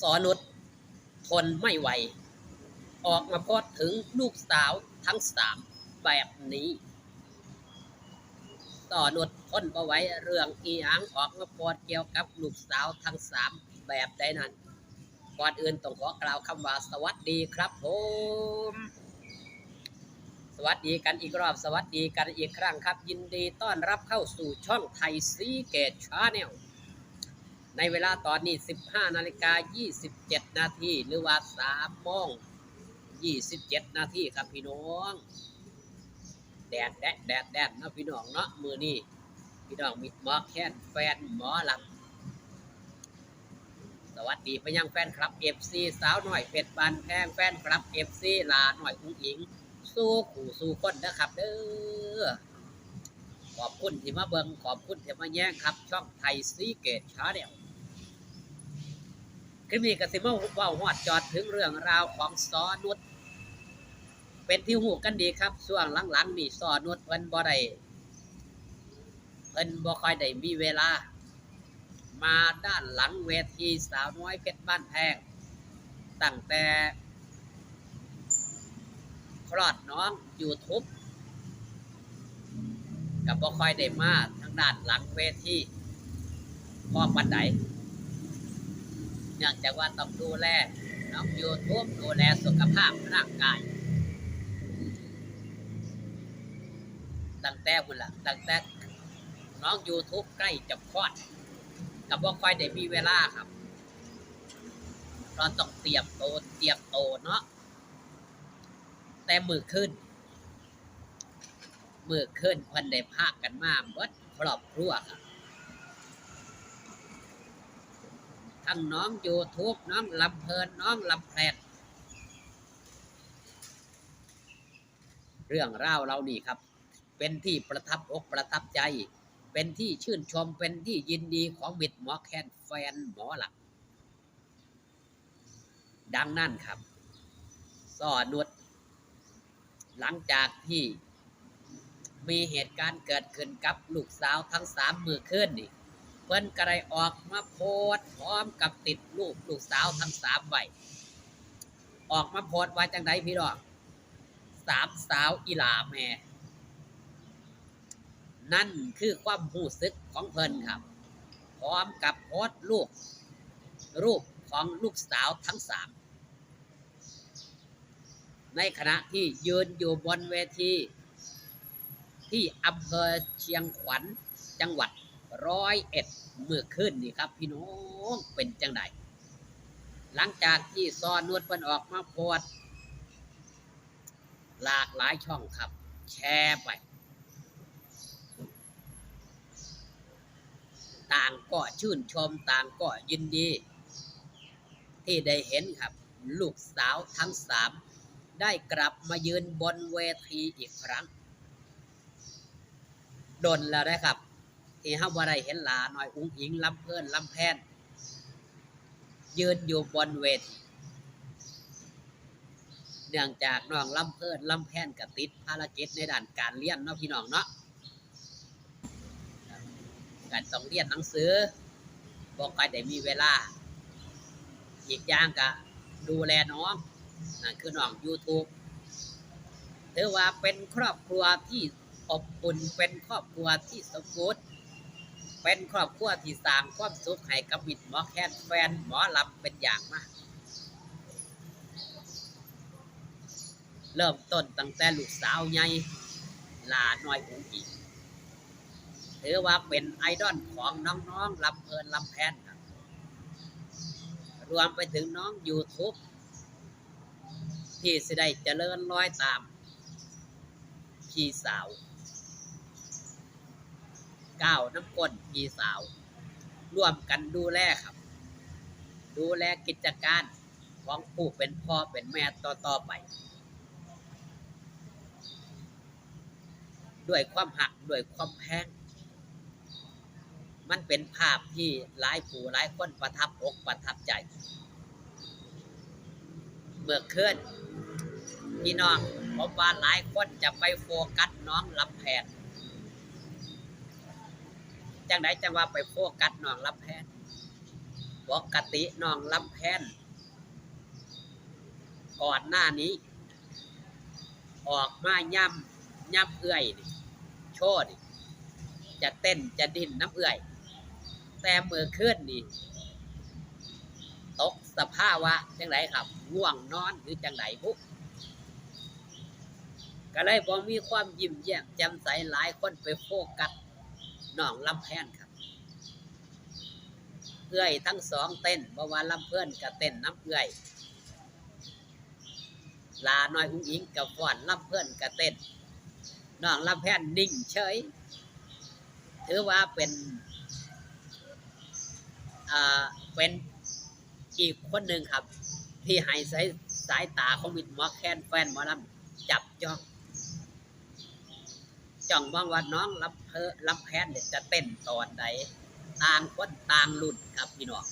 สอนุชทนไม่ไหว ออกมาโพสต์ถึงลูกสาวทั้งสามแบบนี้สอนุชทนประไว้เรื่องอีหยังออกมาโพสต์เกี่ยวกับลูกสาวทั้งสามแบบใดนั้นก่อนอื่นต้องขอกล่าวคำว่าสวัสดีครับผมสวัสดีกันอีกรอบสวัสดีกันอีกครั้งครับ ยินดีต้อนรับเข้าสู่ช่องไทยซีเกตชาแนล ในเวลาตอนนี้ 15 นาฬิกา 27 นาทีหรือว่า3โมง27 นาทีครับพี่น้อง แดดแดดแดดแดดเนาะพี่น้องเนาะมือนี้พี่น้องมิดหมอแค้นแฟนหมอหลำสวัสดีไปยังแฟนคลับเอฟซีสาวหน่อยเป็ดบานแพงแฟนคลับเอฟซีลาหน่อยอุ้งอิง สู้ขู่สู้คนนะครับเด้อขอบคุณที่มาเบิงขอบคุณที่มาแย่งครับ ช่องไทยซีเกตชาแนล คลิปนี้ก็สิมาเว่าหอดจอดถึงเรื่องราวของซอนุชเป็นที่หูกันดีครับช่วงหลังๆนี่ซอนุชเพิ่นบ่ได้เพิ่นบ่ค่อยได้มีเวลา มาด้านหลังเวทีสาวน้อยเพชรบ้านแพงตั้งแต่คลอดน้องยูทูบกับบ่ค่อยได้มาทางด้านหลังเวทีพ่อปันได เนื่องจากว่าต้องดูแลน้องยูทูบดูแลสุขภาพร่างกาย ตั้งแต่บุญละตั้งแต่น้องยูทูบใกล้จะคลอดกับว่าค่อยได้มีเวลาครับเราต้องเตรียมโตเตรียมโตเนาะแต่มือขึ้น มือขึ้นคนได้พากันมาเบิดครอบครัวครับ ทั้งน้องยูทูบน้องลำเพลินน้องลำแพนเรื่องราวเรานี่ครับ เป็นที่ประทับอกประทับใจ เป็นที่ชื่นชมเป็นที่ยินดีของมิตรหมอแคนแฟนหมอหลัก ดังนั้นครับสอนุดหลังจากที่มีเหตุการณ์เกิดขึ้นกับลูกสาวทั้งสามมือขึ้นนี่ เพิ่นกระไรออกมาโพสพร้อมกับติดรูปลูกสาวทั้งสามไว้ออกมาโพสว่าจังไดพี่ดอกสามสาวอีหลาแม่ นั่นคือความรู้สึกของเพิ่นครับ พร้อมกับโพสต์รูปรูปของลูกสาวทั้งสามในขณะที่ยืนอยู่บนเวที ที่อำเภอเชียงขวัญจังหวัด ร้อยเอ็ดเมื่อคืนนี่ครับ พี่น้องเป็นจังไดหลังจากที่ซอนนวดเพิ่นออกมาโพสหลากหลายช่องครับ แชร์ไป ต่างก็ชื่นชมต่างก็ยินดี ที่ได้เห็นครับ ลูกสาวทั้งสามได้กลับมายืนบนเวทีอีกครั้ง ดนแล้วนะครับ ที่ห้าว่ได้เห็นหลาหน่อยอุ้งอิงลำเพื่อนลำแพนยืนอยู่บนเวทีเนื่องจากน้องลำเพื่อนลำแพนกับติดภารกิจในด้านการเรียนเนาะพี่น้องเนาะการต้องเรียนหนังสือบอกใครได้มีเวลา อีกอย่างก็ดูแลน้องนั่นคือน้อง YouTube ถือว่าเป็นครอบครัวที่อบอุ่นเป็นครอบครัวที่สมบูรณ์ เป็นครอบครัวที่สร้างความสุขให้กับมิตรหมอแคนแฟนหมอลำเป็นอย่างมาก เริ่มต้นตั้งแต่ลูกสาวใหญ่ลาน้อยอุ้งอิงถือว่าเป็นไอดอลของน้องๆลำเพลินลำแพนครับรวมไปถึงน้อง YouTube ที่สิได้เจริญร้อยตาม พี่สาว ก้าน้ำก้นพี่สาว ร่วมกันดูแลครับ ดูแลกิจการของผู้เป็นพ่อเป็นแม่ต่อๆไป ด้วยความหักด้วยความแพงมันเป็นภาพที่หลายผู้หลายคนประทับอกประทับใจเมื่อคืนพี่น้องผมว่าหลายคนจะไปโฟกัสน้องลำแพน จังไดจังว่าไปโฟกัสน้องลำแพนปกติน้องลำแพนก่อนหน้านี้ ออกมาย่ำย่ำเอื้อยนี่โชดจะเต้นจะดิ้นน้ำเอื้อย แต่เมื่อคืนนี่ตกสภาวะจังไรครับง่วงนอนหรือจังไรบุกก็เลยบอมีความยิ้มแย้มแจ่มใสหลายคนไปโฟกัส น้องลำแพนครับ เอื้อยทั้งสองเต้นบ่ว่าลำเพื่อนกับเต้นน้ำเอื้อยลาน้อยอุ้งอิงกับฟ้อนลำเพื่อนกับเต้นน้องลำแพนนิ่งเฉย ถือว่าเป็นอ่าเป็นอีกคนหนึ่งครับ ที่ให้สายสายตาของมิดหมอแคนแฟนหมอลำจับจ้อง จ้องมองว่าน้องลำเพอลำแพนเนี่ยจะเต้นตอนใดต่างคนต่างรุ่นครับพี่น้อง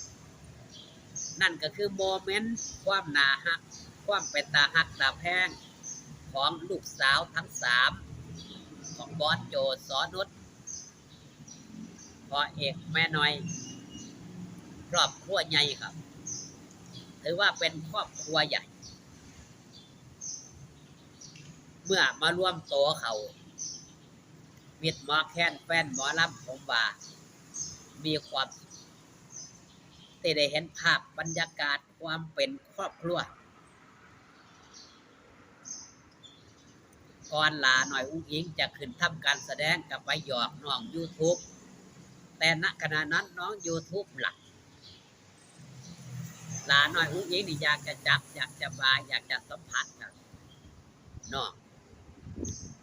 นั่นก็คือโมเมนต์ความนาฮัก ความเป็นตาฮักตาแพงของลูกสาวทั้งสามของบอสโจสอนุชพ่อเอกแม่น้อยครอบครัวใหญ่ครับ ถือว่าเป็นครอบครัวใหญ่ เมื่อมารวมโตวเขา มิดหมอแค้นแฟนหมอลำผมว่า มีความที่ได้เห็นภาพบรรยากาศความเป็นครอบครัวก่อนลาหน่อยอุ้งอิงจะขึ้นทำการแสดงกับไปหยอกน้อง YouTube แต่ณขณะนั้นน้อง YouTube หลักลาหน่อยอุ้งอิงนี่อยากจะจับ อยากจะบายอยากจะสัมผัสครับน้อง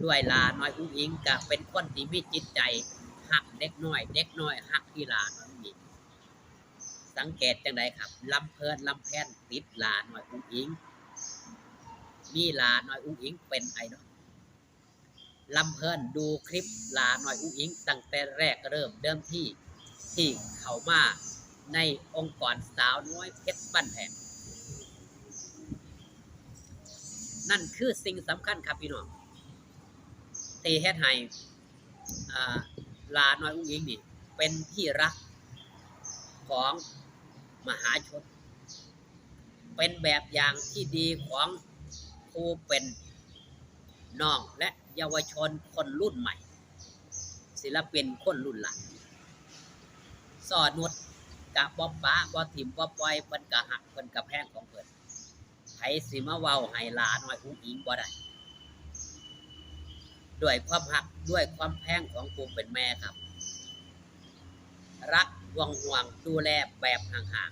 ด้วยลาหน่อยอุ้งอิงก็เป็นคนที่มีจิตใจหักเด็กน้อย เด็กน้อยหักกีฬาน้อยนี่สังเกตจังไดครับลำเพลินลำแพนติดลาหน่อยอุ้งอิงมีลาหน่อยอุ้งอิงเป็นไอดอลลำเพลินดูคลิปลาหน่อยอุ้งอิงตั้งแต่แรกเริ่มเดิมที่ที่เขามาในองค์กรสาวน้อยเพชรบ้านแพงนั่นคือสิ่งสำคัญครับพี่น้อง ตีเฮ็ดให้อ่าลาน้อยอุ้งอิงนี่เป็นที่รักของมหาชน เป็นแบบอย่างที่ดีของผู้เป็นน้องและเยาวชนคนรุ่นใหม่ ศิลปินคนรุ่นหลังสอนุดกะบ๊อบป้าบ่ถิ่มบ่ปล่อยเพิ่นกะหักเพิ่นกะแพงของเพิ่นไผสิมาเว้าให้ลาน้อยอุ้งอิงบ่ได้ ด้วยความหักด้วยความแพงของผู้เป็นแม่ครับ รักห่วงห่วงดูแลแบบห่าง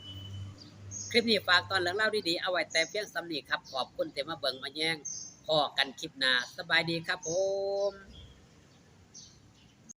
ๆ คลิปนี้ฝากตอนเรื่องเล่าดีๆ เอาไว้แต่เพียงสำนีครับ ขอบคุณที่มาเบิ่งมาแย่งพอกันคลิปหน้าสบายดีครับผม